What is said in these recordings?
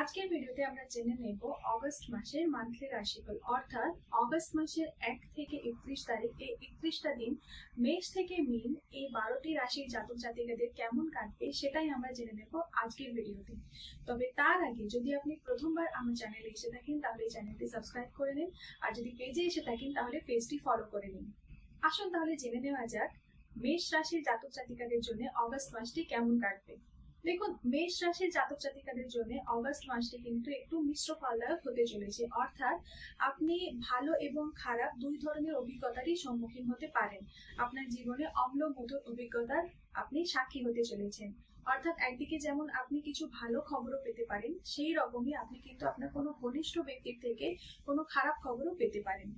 আজকের ভিডিওতে আমরা জেনে নেব অগস্ট মাসের মান্থলি রাশিফল, অর্থাৎ অগস্ট মাসের এক থেকে একত্রিশ তারিখ। এই একত্রিশটা দিন মেষ থেকে মিন, এই বারোটি রাশির জাতক জাতিকাদের কেমন কাটবে সেটাই আমরা জেনে নেব আজকের ভিডিওতে। তবে তার আগে যদি আপনি প্রথমবার আমার চ্যানেলে এসে থাকেন, তাহলে চ্যানেলটি সাবস্ক্রাইব করে নিন। আর যদি পেজে এসে থাকেন, তাহলে পেজটি ফলো করে নিন। আসুন তাহলে জেনে নেওয়া যাক মেষ রাশির জাতক জাতিকাদের জন্য অগস্ট মাসটি কেমন কাটবে। দেখুন, মেষ রাশির জাতক জাতিকাদের জন্য অগস্ট মাসটি কিন্তু একটু মিশ্র ফলদায়ক হতে চলেছে। অর্থাৎ আপনি ভালো এবং খারাপ দুই ধরনের অভিজ্ঞতারই সম্মুখীন হতে পারেন। আপনার জীবনে অম্ল মধুর অভিজ্ঞতার আপনি সাক্ষী হতে চলেছেন। অর্থাৎ একদিকে যেমন আপনি কিছু ভালো খবরও পেতে পারেন, সেই রকমই আপনি কিন্তু আপনার কোনো ঘনিষ্ঠ ব্যক্তির থেকে কোনো খারাপ খবরও পেতে পারেন।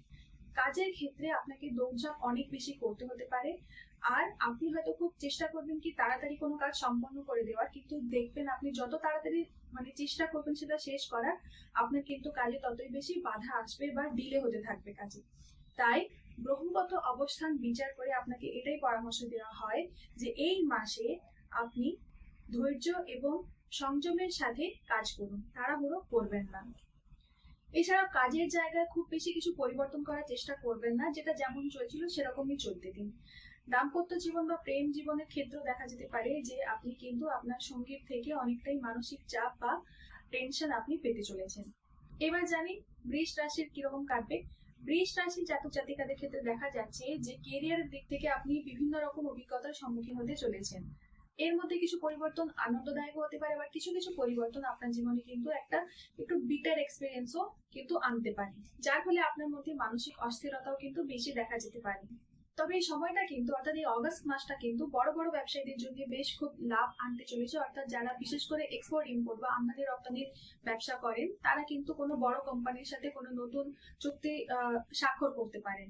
কাজের ক্ষেত্রে আপনাকে দৌড়ঝাঁপ অনেক বেশি করতে হতে পারে। আর আপনি হয়তো খুব চেষ্টা করবেন কি তাড়াতাড়ি কোনো কাজ সম্পন্ন করে দেওয়ার, কিন্তু দেখবেন আপনি যত তাড়াতাড়ি মানে চেষ্টা করবেন সেটা শেষ করার, আপনার কিন্তু কাজে ততই বেশি বাধা আসবে বা ডিলে হতে থাকবে কাজে। তাই গ্রহগত অবস্থান বিচার করে আপনাকে এটাই পরামর্শ দেওয়া হয় যে এই মাসে আপনি ধৈর্য এবং সংযমের সাথে কাজ করুন, তাড়াহুড়ো করবেন না। এছাড়াও কাজের জায়গায় খুব বেশি কিছু পরিবর্তন করার চেষ্টা করবেন না, যেটা যেমন চলছিল সেরকমই চলতে দিন। দাম্পত্য জীবন বা প্রেম জীবনের ক্ষেত্রেও দেখা যেতে পারে যে আপনি কিন্তু আপনার সঙ্গীর থেকে অনেকটাই মানসিক চাপ বা টেনশন আপনি পেতে চলেছেন। এবার জানি, বৃষ রাশির কীরকম কাটবে? বৃষ রাশির জাতক জাতিকাদের ক্ষেত্রে দেখা যাচ্ছে যে কেরিয়ারের দিক থেকে আপনি বিভিন্ন রকম অভিজ্ঞতার সম্মুখীন হতে চলেছেন। এর মধ্যে কিছু পরিবর্তন আনন্দদায়ক হতে পারে, আবার কিছু কিছু পরিবর্তন আপনার জীবনে কিন্তু একটা একটু বিটার এক্সপিরিয়েন্সও কিন্তু আনতে পারে। যার ফলে আপনার মধ্যে মানসিক অস্থিরতাও কিন্তু বেশি দেখা যেতে পারে। তবে এই সময়টা কিন্তু, অর্থাৎ এই অগস্ট মাসটা কিন্তু বড় বড় ব্যবসায়ীদের জন্য বেশ খুব লাভ আনতে চলেছে। অর্থাৎ যারা বিশেষ করে এক্সপোর্ট ইম্পোর্ট বা আমদানি রপ্তানির ব্যবসা করেন, তারা কিন্তু কোনো বড় কোম্পানির সাথে কোনো নতুন চুক্তি স্বাক্ষর করতে পারেন।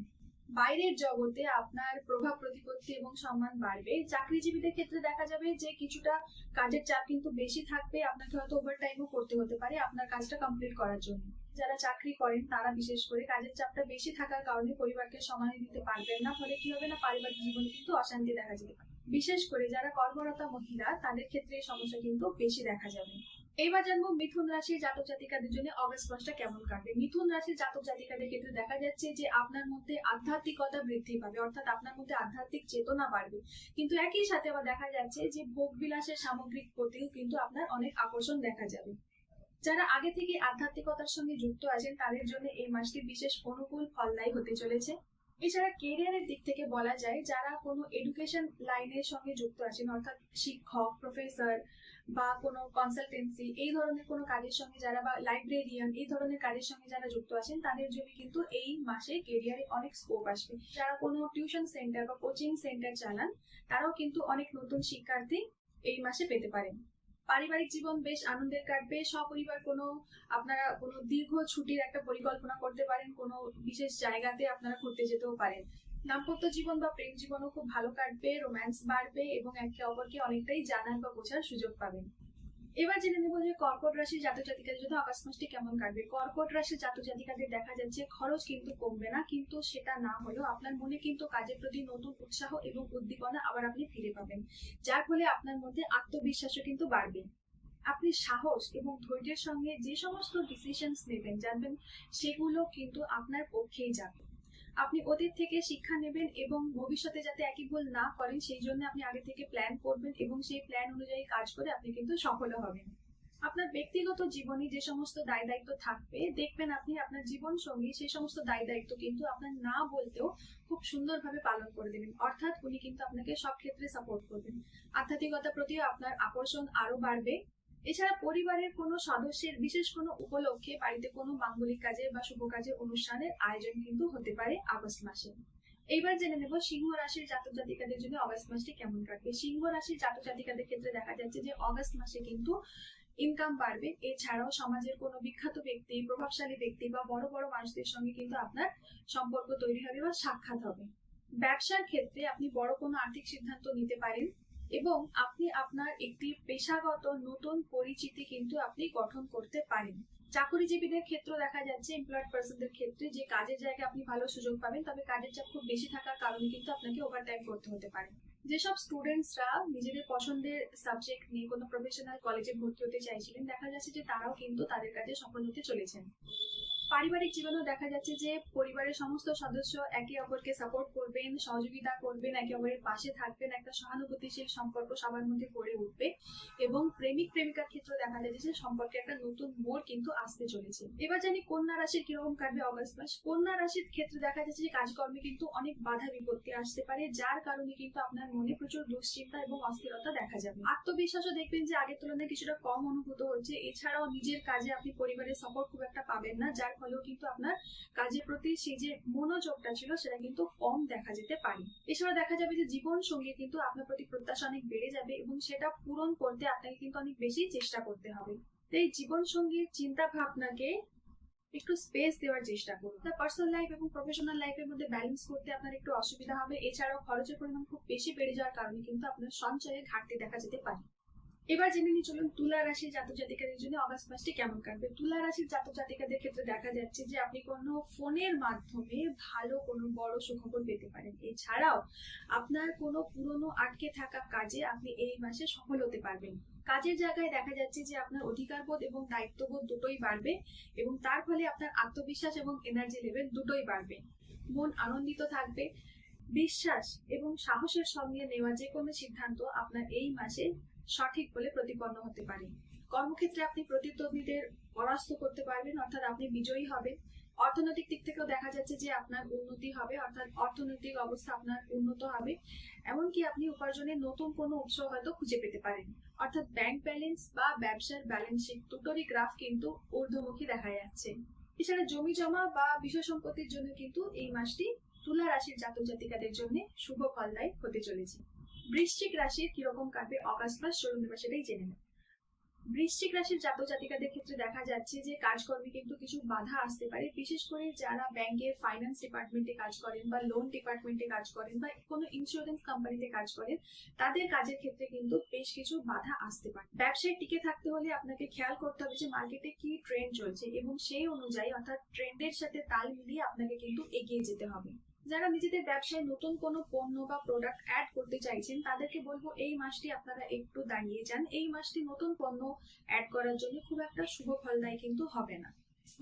বাইরের জগতে আপনার প্রভাব, প্রতিপত্তি এবং সম্মান বাড়বে। চাকরিজীবীদের ক্ষেত্রে দেখা যাবে যে কিছুটা কাজের চাপ কিন্তু বেশি থাকবে। আপনাকে হয়তো ওভার টাইমও করতে হতে পারে আপনার কাজটা কমপ্লিট করার জন্য। যারা চাকরি করেন, তারা বিশেষ করে কাজের চাপটা বেশি থাকার কারণে পরিবারকে সময় দিতে পারবেন না। ফলে কি হবে না? পারিবারিক জীবনে কিন্তু অশান্তি দেখা যেতে পারে। বিশেষ করে যারা কর্মরতা মহিলা, তাদের ক্ষেত্রে এই সমস্যা কিন্তু বেশি দেখা যাবে। এবার জানব মিথুন রাশির জাতক জাতিকাদের জন্য অগস্ট মাসটা কেমন কাটবে? মিথুন রাশির জাতক জাতিকাদের ক্ষেত্রে দেখা যাচ্ছে যে আপনার মধ্যে আধ্যাত্মিকতা বৃদ্ধি পাবে, অর্থাৎ আপনার মধ্যে আধ্যাত্মিক চেতনা বাড়বে। কিন্তু একই সাথে আবার দেখা যাচ্ছে যে ভোগ বিলাসের সামগ্রিক প্রতিও কিন্তু আপনার অনেক আকর্ষণ দেখা যাবে। যারা আগে থেকে আধ্যাত্মিকতার সঙ্গে যুক্ত আছেন, তাদের জন্য এই মাসটি বিশেষ অনুকূল ফলদায়ী হতে চলেছে। এছাড়া কেরিয়ারের দিক থেকে বলা যায়, যারা কোনো এডুকেশন লাইনের সঙ্গে যুক্ত আছেন, অর্থাৎ শিক্ষক, প্রফেসর বা কোনো কনসালটেন্সি এই ধরনের কোনো কাজের সঙ্গে যারা বা লাইব্রেরিয়ান এই ধরনের কাজের সঙ্গে যারা যুক্ত আছেন, তাদের জন্য কিন্তু এই মাসে কেরিয়ারে অনেক স্কোপ আসবে। যারা কোনো টিউশন সেন্টার বা কোচিং সেন্টার চালান, তারাও কিন্তু অনেক নতুন শিক্ষার্থী এই মাসে পেতে পারেন। পারিবারিক জীবন বেশ আনন্দের কাটবে, সপরিবার কোনো আপনারা কোনো দীর্ঘ ছুটির একটা পরিকল্পনা করতে পারেন, কোনো বিশেষ জায়গাতে আপনারা ঘুরতে যেতেও পারেন। দাম্পত্য জীবন বা প্রেম জীবনও খুব ভালো কাটবে রোম্যান্স বাড়বে এবং একে অপরকে অনেকটাই জানার বা বোঝার সুযোগ পাবেন এবার জেনে নেব যে কর্কট রাশির জাতক জাতিকাদের জন্য আগস্ট মাসটি কেমন কাটবে। কর্কট রাশির জাতক জাতিকাদের দেখা যাচ্ছে খরচ কিন্তু কমবে না, কিন্তু সেটা না হলেও আপনার মনে কিন্তু কাজের প্রতি নতুন উৎসাহ এবং উদ্দীপনা আবার আপনি ফিরে পাবেন, যার ফলে আপনার মধ্যে আত্মবিশ্বাসও কিন্তু বাড়বে। আপনি সাহস এবং ধৈর্যের সঙ্গে যে সমস্ত ডিসিশনস নেবেন, জানবেন, সেগুলো কিন্তু আপনার পক্ষেই যাবে। আপনি অতীত থেকে শিক্ষা নেবেন এবং ভবিষ্যতে যাতে একই ভুল না করেন, সেই জন্য আপনি আগে থেকে প্ল্যান করবেন এবং সেই প্ল্যান অনুযায়ী কাজ করে আপনি কিন্তু সফল হবেন। আপনার ব্যক্তিগত জীবনে যে সমস্ত দায় দায়িত্ব থাকবে, দেখবেন আপনি আপনার জীবন সঙ্গী, সেই সমস্ত দায় দায়িত্ব কিন্তু আপনার না বলতেও খুব সুন্দরভাবে পালন করে দেবেন। অর্থাৎ উনি কিন্তু আপনাকে সব ক্ষেত্রে সাপোর্ট করবেন। আধ্যাত্মিকতার প্রতিও আপনার আকর্ষণ আরও বাড়বে। এছাড়া পরিবারের কোনো সদস্যের বিশেষ কোনো উপলক্ষে বাড়িতে কোনো মাঙ্গলিক কাজে বা শুভ কাজের অনুষ্ঠানের আয়োজন কিন্তু হতে পারে আগস্ট মাসে। এইবার জেনে নেব সিংহ রাশির জাতক জাতিকাদের জন্য অগস্ট মাসটি কেমন কাটবে। সিংহ রাশির জাতক জাতিকাদের ক্ষেত্রে দেখা যাচ্ছে যে অগস্ট মাসে কিন্তু ইনকাম বাড়বে। এছাড়াও সমাজের কোনো বিখ্যাত ব্যক্তি, প্রভাবশালী ব্যক্তি বা বড় বড় মানুষদের সঙ্গে কিন্তু আপনার সম্পর্ক তৈরি হবে বা সাক্ষাৎ হবে। ব্যবসার ক্ষেত্রে আপনি বড় কোনো আর্থিক সিদ্ধান্ত নিতে পারেন। এবং আপনি আপনার একটি পেশাগত নতুন পরিচিতি কিন্তু আপনি গঠন করতে পারেন। চাকরিজীবীদের ক্ষেত্র দেখা যাচ্ছে এমপ্লয়েড পার্সনদের ক্ষেত্রে যে কাজের জায়গায় আপনি ভালো সুযোগ পাবেন, তবে কাজের চাপ খুব বেশি থাকার কারণে কিন্তু আপনাকে ওভারটাইম করতে হতে পারে। যেসব স্টুডেন্টসরা নিজেদের পছন্দের সাবজেক্ট নিয়ে কোনো প্রফেশনাল কলেজে ভর্তি হতে চাইছিলেন, দেখা যাচ্ছে যে তারাও কিন্তু তাদের কাজে সফল হতে চলেছেন। পারিবারিক জীবনেও দেখা যাচ্ছে যে পরিবারের সমস্ত সদস্য একে অপরকে সাপোর্ট করবেন, সহযোগিতা করবেন, একে অপরের পাশে থাকবেন, একটা সহানুভূতিশীল সম্পর্ক সবার মধ্যে গড়ে উঠবে এবং প্রেমিক প্রেমিকার ক্ষেত্রে দেখা যাচ্ছে যে সম্পর্কে একটা নতুন মোড় কিন্তু আসতে চলেছে। এবার জানি কন্যা রাশির কীরকম কাটবে অগস্ট মাস। কন্যা রাশির ক্ষেত্রে দেখা যাচ্ছে যে কাজকর্মে কিন্তু অনেক বাধা বিপত্তি আসতে পারে, যার কারণে কিন্তু আপনার মনে প্রচুর দুশ্চিন্তা এবং অস্থিরতা দেখা যাবে। আত্মবিশ্বাসও দেখবেন যে আগের তুলনায় কিছুটা কম অনুভূত হচ্ছে। এছাড়াও নিজের কাজে আপনি পরিবারের সাপোর্ট খুব একটা পাবেন না, যার ফলেও কিন্তু আপনার কাজের প্রতি সেই যে মনোযোগটা ছিল, সেটা কিন্তু কম দেখা যেতে পারে। এছাড়া দেখা যাবে যে জীবন সঙ্গে কিন্তু আপনার প্রতি প্রত্যাশা অনেক বেড়ে যাবে এবং সেটা পূরণ করতে আপনাকে কিন্তু অনেক বেশি চেষ্টা করতে হবে। এই জীবন সঙ্গীর চিন্তা ভাবনাকে একটু স্পেস দেওয়ার চেষ্টা করুন। তার পার্সোনাল লাইফ এবং প্রফেশনাল লাইফের মধ্যে ব্যালেন্স করতে আপনার একটু অসুবিধা হবে। এছাড়াও খরচের পরিমাণ খুব বেশি বেড়ে যাওয়ার কারণে কিন্তু আপনার সঞ্চয়ে ঘাটতি দেখা যেতে পারে। এবার জেনে নিই, চলুন তুলা রাশির জাতক জাতিকাদের জন্য অগাস্ট মাসটি কেমন কাটবে? তুলা রাশির জাতক জাতিকাদের ক্ষেত্রে দেখা যাচ্ছে যে, আপনি কোনো ফোনের মাধ্যমে ভালো কোনো বড় সুখবর পেতে পারেন। এছাড়াও, আপনার কোনো পুরনো আটকে থাকা কাজে আপনি এই মাসে সফল হতে পারবেন। কাজের জায়গায় দেখা যাচ্ছে যে, আপনার অধিকারবোধ এবং দায়িত্ববোধ দুটোই বাড়বে এবং তার ফলে আপনার আত্মবিশ্বাস এবং এনার্জি লেভেল দুটোই বাড়বে। মন আনন্দিত থাকবে। বিশ্বাস এবং সাহসের সঙ্গে নেওয়া যে কোনো সিদ্ধান্ত আপনার এই মাসে সঠিক বলে প্রতিপন্ন হতে পারে। কর্মক্ষেত্রে আপনি প্রতিদ্বন্দ্বীদের পরাস্ত করতে পারবেন, অর্থাৎ আপনি বিজয়ী হবেন। অর্থনৈতিক দিক থেকেও দেখা যাচ্ছে যে আপনার উন্নতি হবে, অর্থাৎ অর্থনৈতিক অবস্থা আপনার উন্নত হবে। এমনকি আপনি উপার্জনের নতুন কোনো উৎস হয়তো খুঁজে পেতে পারেন। অর্থাৎ ব্যাংক ব্যালেন্স বা ব্যবসার ব্যালেন্স শিট দুটোরই গ্রাফ কিন্তু ঊর্ধ্বমুখী দেখা যাচ্ছে। এছাড়া জমি জমা বা বিষয় সম্পত্তির জন্য কিন্তু এই মাসটি তুলা রাশির জাতক জাতিকাদের জন্য শুভ ফলদায়ী হতে চলেছে। বৃশ্চিক রাশির কীরকম কাটবে অগাস্ট মাস চলুন এবার সেটাই জেনে নেব। বৃশ্চিক রাশির জাতক জাতিকাদের ক্ষেত্রে দেখা যাচ্ছে যে কাজকর্মে কিন্তু কিছু বাধা আসতে পারে। বিশেষ করে যারা ব্যাংকের ফাইন্যান্স ডিপার্টমেন্টে কাজ করেন বা লোন ডিপার্টমেন্টে কাজ করেন বা কোনো ইন্স্যুরেন্স কোম্পানিতে কাজ করেন, তাদের কাজের ক্ষেত্রে কিন্তু বেশ কিছু বাধা আসতে পারে। ব্যবসায় টিকে থাকতে হলে আপনাকে খেয়াল করতে হবে যে মার্কেটে কি ট্রেন্ড চলছে এবং সেই অনুযায়ী অর্থাৎ ট্রেন্ডের সাথে তাল মিলিয়ে আপনাকে কিন্তু এগিয়ে যেতে হবে। যারা নিজেদের ব্যবসায় নতুন কোনো পণ্য বা প্রোডাক্ট অ্যাড করতে চাইছেন, তাদেরকে বলব এই মাসটি আপনারা একটু দাঁড়িয়ে যান। এই মাসটি নতুন পণ্য অ্যাড করার জন্য খুব একটা শুভ ফলদায়ী কিন্তু হবে না।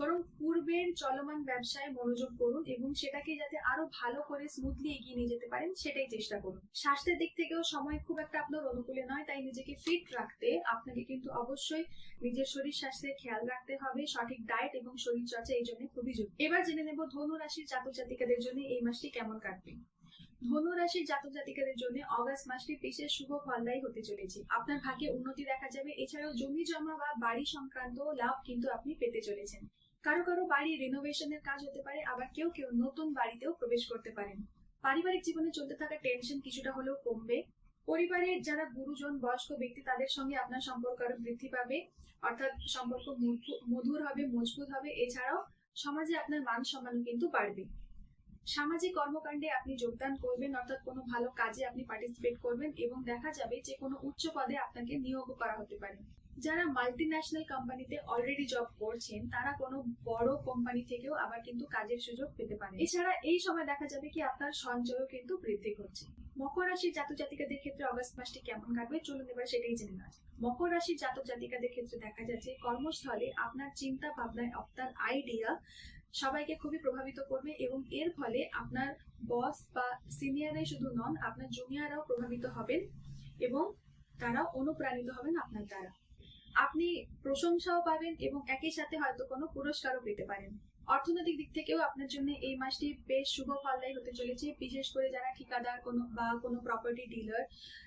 বরং পূর্বের চলমান ব্যবসায় মনোযোগ করুন এবং সেটাকে যাতে আরও ভালো করে স্মুথলি এগিয়ে নিয়ে যেতে পারেন, সেটাই চেষ্টা করুন। স্বাস্থ্যের দিক থেকেও সময় খুব একটা আপনার অনুকূলে নয়, তাই নিজেকে ফিট রাখতে আপনাকে কিন্তু অবশ্যই নিজের শরীর স্বাস্থ্যের খেয়াল রাখতে হবে, সঠিক ডায়েট এবং শরীর চর্চা এই জন্য খুবই জরুরি। এবার জেনে নেব ধনু রাশির জাতক জাতিকাদের জন্য এই মাসটি কেমন কাটবে। ধনু রাশির জাতক জাতিকাদের জন্য অগাস্ট মাসটি বিশেষ শুভ ফলদায়ী হতে চলেছে। আপনার ভাগ্যে উন্নতি দেখা যাবে। এছাড়াও জমি, জমা বা বাড়ি সংক্রান্ত লাভ কিন্তু আপনি পেতে চলেছেন। কারও কারও বাড়ি রিনোভেশনের কাজ হতে পারে, আবার কেউ কেউ নতুন বাড়িতেও প্রবেশ করতে পারেন। পারিবারিক জীবনে চলতে থাকা টেনশন কিছুটা হলেও কমবে। পরিবারের যারা গুরুজন, বয়স্ক ব্যক্তি, তাদের সঙ্গে আপনার সম্পর্ক আরও বৃদ্ধি পাবে। অর্থাৎ সম্পর্ক মধুর হবে, মজবুত হবে। এছাড়াও সমাজে আপনার মান সম্মান কিন্তু বাড়বে। সামাজিক কর্মকাণ্ডে আপনি যোগদান করবেন, অর্থাৎ কোনো ভালো কাজে আপনি পার্টিসিপেট করবেন এবং দেখা যাবে যে কোনো উচ্চ পদে আপনাকে নিয়োগ করা হতে পারে। যারা মাল্টি ন্যাশনাল কোম্পানিতে অলরেডি জব করছেন, তারা কোনো বড় কোম্পানি থেকেও আবার কিন্তু কাজের সুযোগ পেতে পারে এছাড়া এই সময় দেখা যাবে কি আপনার সঞ্চয়ও কিন্তু বৃদ্ধি করছে। মকর রাশির জাতক জাতিকাদের ক্ষেত্রে অগস্ট মাসটি কেমন কাটবে চলুন এবার সেটাই জেনে নেওয়া। মকর রাশির জাতক জাতিকাদের ক্ষেত্রে দেখা যাচ্ছে কর্মস্থলে আপনার চিন্তা ভাবনায় আপনার আইডিয়া সবাইকে খুবই প্রভাবিত করবে এবং এর ফলে আপনার বস বা সিনিয়রাই শুধু নন, আপনার জুনিয়ররাও প্রভাবিত হবেন এবং তারা অনুপ্রাণিত হবেন আপনার দ্বারা। আপনি প্রশংসাও পাবেন এবং একই সাথে হয়তো কোনো পুরস্কারও পেতে পারেন। অর্থনৈতিক দিক থেকেও আপনার জন্য এই মাসটি বেশ শুভ ফলদায়ী হতে চলেছে। বিশেষ করে যারা ঠিকাদার কোনো বা কোনো প্রপার্টি ডিলার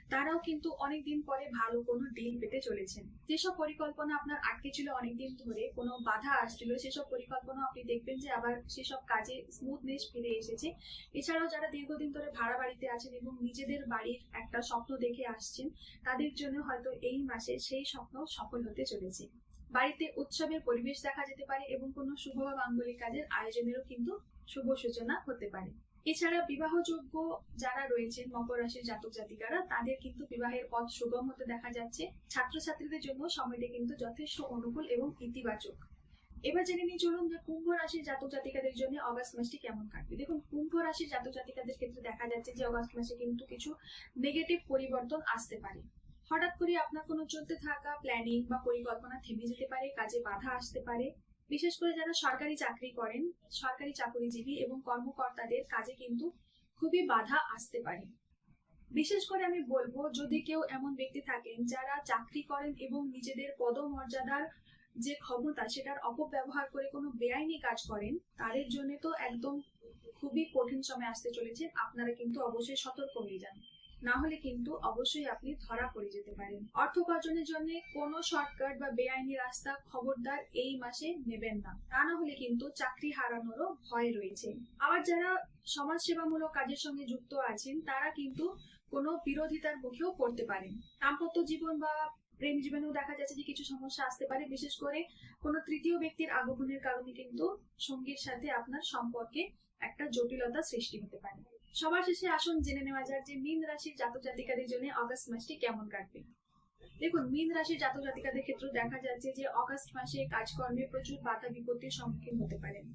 তারাও কিন্তু অনেকদিন পরে ভালো কোনো ডিল পেতে চলেছেন। যেসব পরিকল্পনা আপনার আটকে ছিল অনেকদিন ধরে, কোনো বাধা আসছিল, সেসব পরিকল্পনা আপনি দেখবেন যে আবার সেসব কাজে স্মুথনেস ফিরে এসেছে। এছাড়াও যারা দীর্ঘদিন ধরে ভাড়া বাড়িতে আছেন এবং নিজেদের বাড়ির একটা স্বপ্ন দেখে আসছেন, তাদের জন্য হয়তো এই মাসে সেই স্বপ্ন সফল হতে চলেছে। বাড়িতে উৎসবের পরিবেশ দেখা যেতে পারে এবং কোনো শুভ বা মাঙ্গলিক কাজের আয়োজনেরও কিন্তু শুভ সূচনা হতে পারে। এছাড়া বিবাহযোগ্য যারা রয়েছেন মকর রাশির জাতক জাতিকারা, তাদের কিন্তু বিবাহের পথ সুগম হতে দেখা যাচ্ছে। ছাত্রছাত্রীদের জন্য সময়টি কিন্তু যথেষ্ট অনুকূল এবং ইতিবাচক। এবার জেনে নিয়ে চলুন যে কুম্ভ রাশির জাতক জাতিকাদের জন্য অগস্ট মাসটি কেমন কাটবে। দেখুন, কুম্ভ রাশির জাতক জাতিকাদের ক্ষেত্রে দেখা যাচ্ছে যে অগস্ট মাসে কিন্তু কিছু নেগেটিভ পরিবর্তন আসতে পারে। হঠাৎ করে আপনার কোনো চলতে থাকা প্ল্যানিং বা পরিকল্পনা থেমে যেতে পারে, কাজে বাধা আসতে পারে। বিশেষ করে যারা সরকারি চাকরি করেন, সরকারি চাকরিজীবী এবং কর্মকর্তাদের কাজে কিন্তু খুবই বাধা আসতে পারে। বিশেষ করে আমি বলব, যদি কেউ এমন ব্যক্তি থাকেন যারা চাকরি করেন এবং নিজেদের পদমর্যাদার যে ক্ষমতা সেটার অপব্যবহার করে কোনো বেআইনি কাজ করেন, তাদের জন্য তো একদম খুবই কঠিন সময় আসতে চলেছে। আপনারা কিন্তু অবশ্যই সতর্ক হয়ে যান। না হলে কিন্তু অবশ্যই আপনি ধরা পড়ে যেতে পারেন। অর্থ উপার্জনের জন্য কোনো শর্টকাট বা বেআইনি রাস্তা খবরদার এই মাসে নেবেন না। তা না হলে কিন্তু চাকরি হারানোরও ভয় রয়েছে। আবার যারা সমাজ সেবামূলক কাজের সঙ্গে যুক্ত আছেন, তারা কিন্তু কোনো বিরোধিতার মুখেও পড়তে পারেন। দাম্পত্য জীবন বা প্রেম জীবনেও দেখা যাচ্ছে যে কিছু সমস্যা আসতে পারে। বিশেষ করে কোনো তৃতীয় ব্যক্তির আগমনের কারণে কিন্তু সঙ্গীর সাথে আপনার সম্পর্কে একটা জটিলতা সৃষ্টি হতে পারে। সবার শেষে আসুন, জেনে নেওয়া যাক যে মীন রাশির জাতক জাতিকাদের জন্য অগস্ট মাসটি কেমন কাটবে। দেখুন, মীন রাশির জাতক জাতিকাদের ক্ষেত্রে দেখা যাচ্ছে যে অগস্ট মাসে কাজকর্মে প্রচুর বাধা বিপত্তির সম্মুখীন হতে পারেন।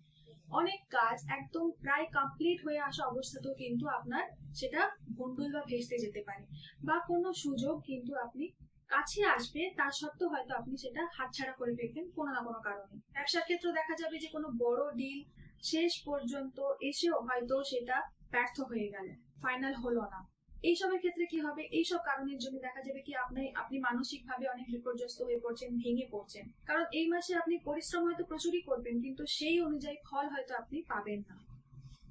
অনেক কাজ একদম প্রায় কমপ্লিট হয়ে আসা অবস্থাতেও কিন্তু আপনার সেটা ভন্ডুল বা ভেস্তে যেতে পারে বা কোনো সুযোগ কিন্তু আপনি কাছে আসবে, তার সত্ত্বেও হয়তো আপনি সেটা হাতছাড়া করে ফেলবেন কোনো না কোনো কারণে। ব্যবসার ক্ষেত্রে দেখা যাবে যে কোনো বড় ডিল শেষ পর্যন্ত এসেও হয়তো সেটা ব্যর্থ হয়ে গেল ফাইনাল হলো না। এইসবের ক্ষেত্রে কি হবে? এইসব কারণের জন্য দেখা যাবে কি আপনি আপনি মানসিক ভাবে অনেক বিপর্যস্ত হয়ে পড়ছেন, ভেঙে পড়ছেন। কারণ এই মাসে আপনি পরিশ্রম হয়তো প্রচুরই করবেন, কিন্তু সেই অনুযায়ী ফল হয়তো আপনি পাবেন না।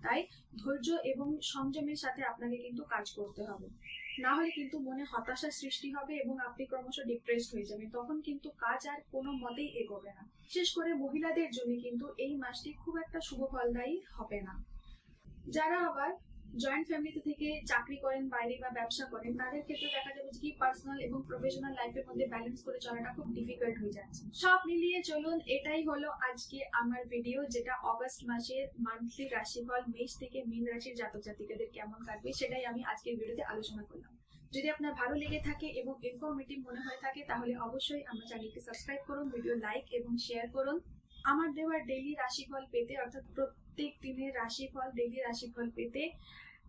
তাই ধৈর্য এবং সংযমের সাথে আপনাকে কিন্তু কাজ করতে হবে। না হলে কিন্তু মনে হতাশা সৃষ্টি হবে এবং আপনি ক্রমশ ডিপ্রেসড হয়ে যাবেন। তখন কিন্তু কাজ আর কোনো মতেই এগোবে না। বিশেষ করে মহিলাদের জন্য কিন্তু এই মাসটি খুব একটা শুভ ফলদায়ী হবে না। যারা আবার জয়েন্ট ফ্যামিলিতে থেকে চাকরি করেন, বাইরে বা ব্যবসা করেন, তাদের ক্ষেত্রে দেখা যাবে কি পার্সোনাল এবং প্রফেশনাল লাইফের মধ্যে ব্যালেন্স করে চলাটা খুব ডিফিকাল্ট হয়ে যাচ্ছে। সব মিলিয়ে চলুন, এটাই হলো আজকে আমার ভিডিও যেটা অগস্ট মাসের মান্থলি রাশিফল, মেষ থেকে মীন রাশির জাতক জাতিকাদের কেমন কাটবে সেটাই আমি আজকের ভিডিওতে আলোচনা করলাম। যদি আপনার ভালো লেগে থাকে এবং ইনফরমেটিভ মনে হয়ে থাকে, তাহলে অবশ্যই আমার চ্যানেলকে সাবস্ক্রাইব করুন ভিডিও লাইক এবং শেয়ার করুন। আমার দেওয়া ডেইলি রাশিফল পেতে অর্থাৎ প্রত্যেক দিনের রাশিফল ডেলি রাশিফল পেতে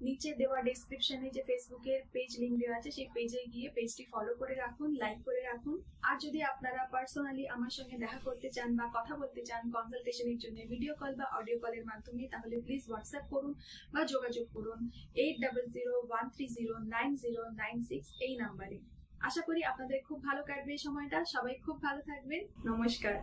নিচে দেওয়া ডেসক্রিপশনে যে ফেসবুকের পেজ লিঙ্ক দেওয়া আছে, সেই পেজে গিয়ে পেজটি ফলো করে রাখুন লাইক করে রাখুন। আর যদি আপনারা পার্সোনালি আমার সঙ্গে দেখা করতে চান বা কথা বলতে চান কনসালটেশনের জন্য ভিডিও কল বা অডিও কলের মাধ্যমে, তাহলে প্লিজ হোয়াটসঅ্যাপ করুন বা যোগাযোগ করুন। Eight double zero one three zero nine zero nine six এই নাম্বারে আশা করি আপনাদের খুব ভালো কাটবে এই সময়টা। সবাই খুব ভালো থাকবেন। নমস্কার।